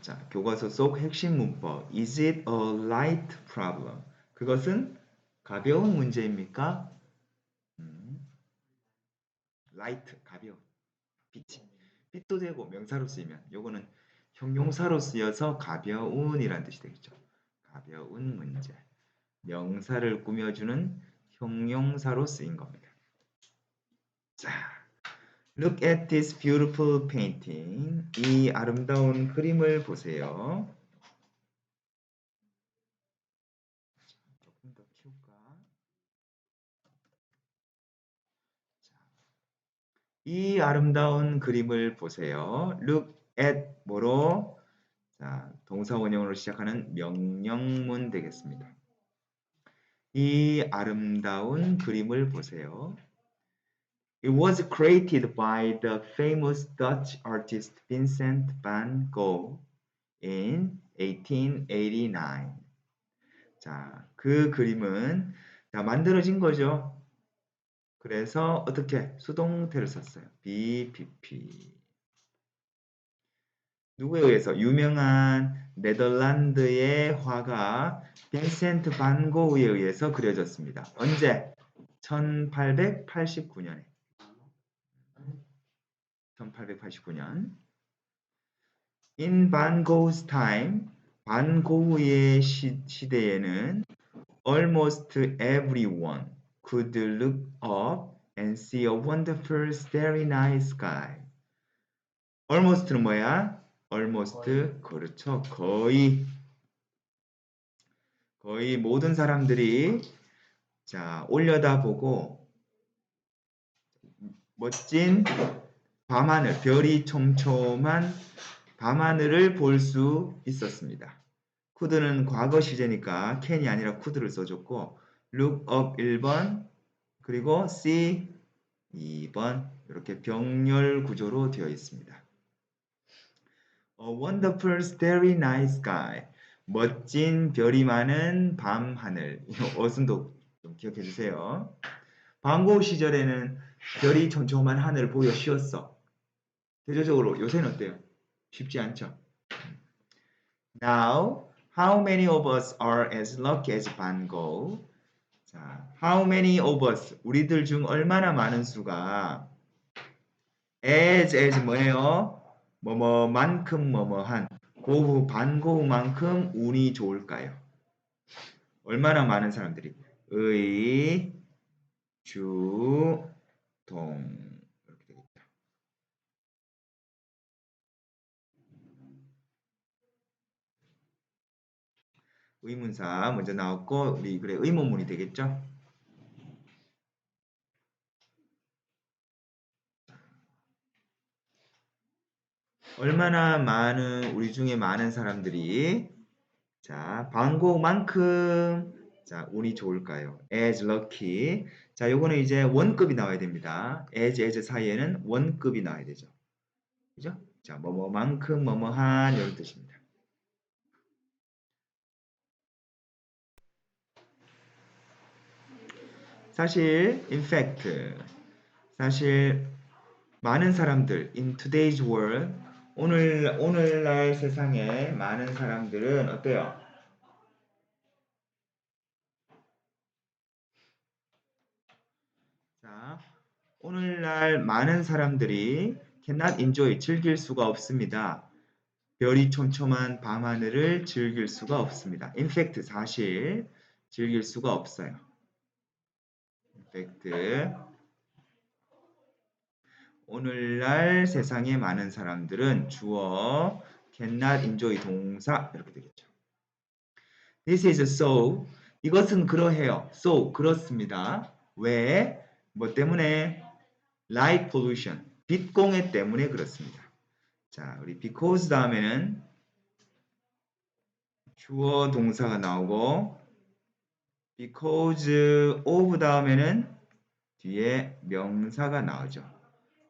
자, 교과서 속 핵심 문법. Is it a light problem? 그것은 가벼운 문제입니까? 음, light, 가벼운. 빛이. 빛도 되고 명사로 쓰이면 요거는 형용사로 쓰여서 가벼운이란 뜻이 되겠죠. 가벼운 문제. 명사를 꾸며주는 형용사로 쓰인 겁니다. 자, look at this beautiful painting. 이 아름다운 그림을 보세요. 조금 더 키울까? 자, 이 아름다운 그림을 보세요. look at 뭐로? 자, 동사 원형으로 시작하는 명령문 되겠습니다. 이 아름다운 그림을 보세요. It was created by the famous Dutch artist Vincent van Gogh in 1889. 자, 그 그림은 자, 만들어진 거죠. 그래서 어떻게 수동태를 썼어요. BPP. 누구에 의해서 유명한 네덜란드의 화가 빈센트 반 고흐에 의해서 그려졌습니다. 언제? 1889년에. 1889년. In Van Gogh's time, 반 고흐의 시, 시대에는 almost everyone could look up and see a wonderful starry night sky. almost는 뭐야? almost 그렇죠. 거의 거의 모든 사람들이 자 올려다보고 멋진 밤하늘 별이 촘촘한 밤하늘을 볼 수 있었습니다. 쿠드는 과거 시제니까 캔이 아니라 쿠드를 써줬고 look up 1번 그리고 see 2번 이렇게 병렬 구조로 되어 있습니다. A wonderful starry night sky 멋진 별이 많은 밤 하늘. 어순도 좀 기억해 주세요. 방고 시절에는 별이 촘촘한 하늘을 보여 쉬웠어. 대조적으로 요새는 어때요? 쉽지 않죠. Now, how many of us are as lucky as Van Gogh? 자, how many of us? 우리들 중 얼마나 많은 수가 as as 뭐예요? 뭐뭐만큼 뭐뭐한 고후 반고후만큼 운이 좋을까요? 얼마나 많은 사람들이 의, 주, 동 이렇게 되겠죠. 의문사 먼저 나왔고 우리 그래 의문문이 되겠죠. 얼마나 많은 우리 중에 많은 사람들이 자 방고만큼 자 운이 좋을까요? as lucky 자 요거는 이제 원급이 나와야 됩니다. as as 사이에는 원급이 나와야 되죠. 그죠? 자 뭐뭐만큼 뭐뭐한 이런 뜻입니다. 사실 in fact 사실 많은 사람들 in today's world 오늘 오늘날 세상에 많은 사람들은 어때요? 자, 오늘날 많은 사람들이 cannot enjoy 즐길 수가 없습니다. 별이 촘촘한 밤하늘을 즐길 수가 없습니다. In fact 사실 즐길 수가 없어요. Fact 오늘날 세상에 많은 사람들은 주어 cannot enjoy 동사 이렇게 되겠죠. This is so. 이것은 그러해요. So 그렇습니다. 왜? 뭐 때문에? Light pollution. 빛공해 때문에 그렇습니다. 자, 우리 because 다음에는 주어 동사가 나오고 because of 다음에는 뒤에 명사가 나오죠.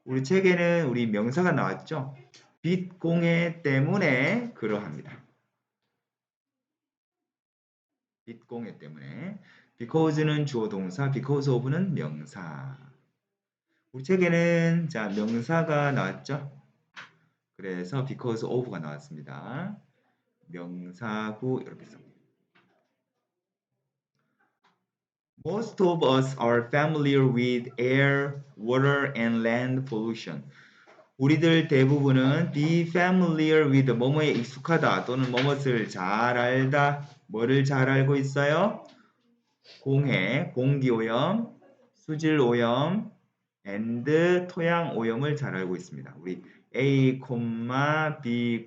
우리 책에는 우리 명사가 나왔죠. 빛 공해 때문에 그러합니다. 빛 공해 때문에 because는 주어 동사, because of는 명사. 우리 책에는 자 명사가 나왔죠. 그래서 because of가 나왔습니다. 명사구 이렇게 씁니다. Most of us are familiar with air, water, and land pollution. 우리들 대부분은 be familiar with 뭐뭐에 익숙하다 또는 뭐뭇을 잘 알다 뭐를 잘 알고 있어요? 공해, 공기오염, 수질오염, and 토양오염을 잘 알고 있습니다. 우리 A, B,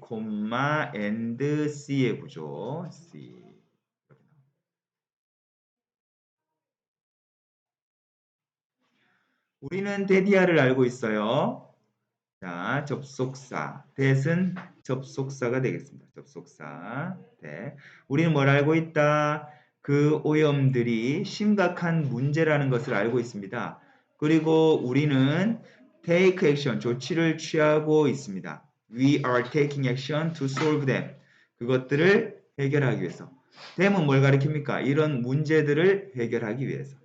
and C의 구조 C 우리는 데디아를 알고 있어요. 자, 접속사. that은 접속사가 되겠습니다. 접속사. that. 우리는 뭘 알고 있다? 그 오염들이 심각한 문제라는 것을 알고 있습니다. 그리고 우리는 take action, 조치를 취하고 있습니다. We are taking action to solve them. 그것들을 해결하기 위해서. them은 뭘 가리킵니까? 이런 문제들을 해결하기 위해서.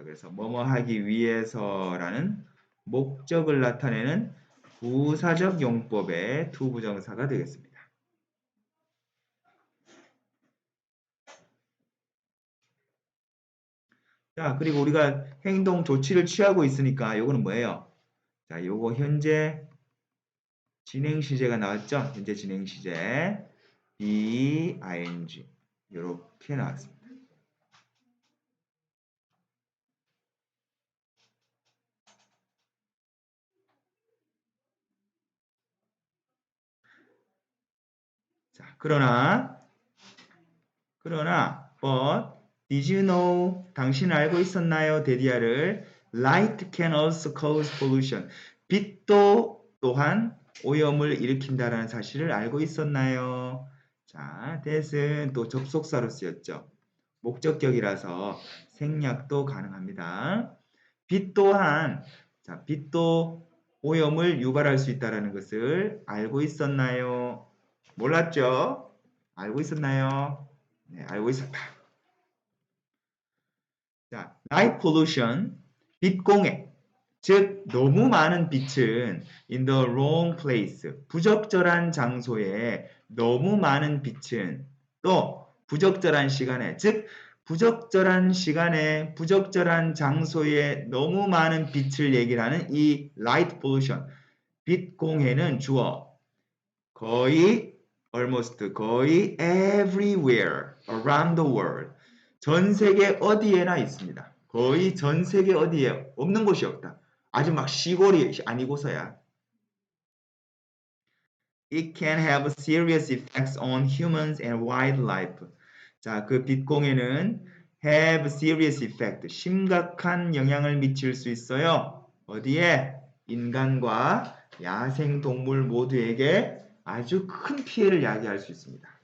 자, 그래서 뭐뭐 하기 위해서라는 목적을 나타내는 부사적 용법의 투부정사가 되겠습니다. 자, 그리고 우리가 행동 조치를 취하고 있으니까 요거는 뭐예요? 자, 요거 현재 진행 시제가 나왔죠? 현재 진행 시제 be ing 이렇게 나왔습니다. 자, 그러나 그러나 but did you know 당신 알고 있었나요? 데디아를 light can also cause pollution. 빛도 또한 오염을 일으킨다라는 사실을 알고 있었나요? 자, that은 또 접속사로 쓰였죠. 목적격이라서 생략도 가능합니다. 빛 또한 자, 빛도 오염을 유발할 수 있다는 것을 알고 있었나요? 몰랐죠? 알고 있었나요? 네, 알고 있었다. 자, light pollution, 빛 공해. 즉, 너무 많은 빛은 in the wrong place, 부적절한 장소에 너무 많은 빛은 또 부적절한 시간에, 즉, 부적절한 시간에, 부적절한 장소에 너무 많은 빛을 얘기하는 이 light pollution, 빛 공해는 주어 거의 almost 거의 everywhere around the world 전 세계 어디에나 있습니다. 거의 전 세계 어디에 없는 곳이 없다. 아주 막 시골이 아니고서야. It can have serious effects on humans and wildlife. 자, 그 빛공해는 have serious effect, 심각한 영향을 미칠 수 있어요. 어디에? 인간과 야생 동물 모두에게 아주 큰 피해를 야기할 수 있습니다.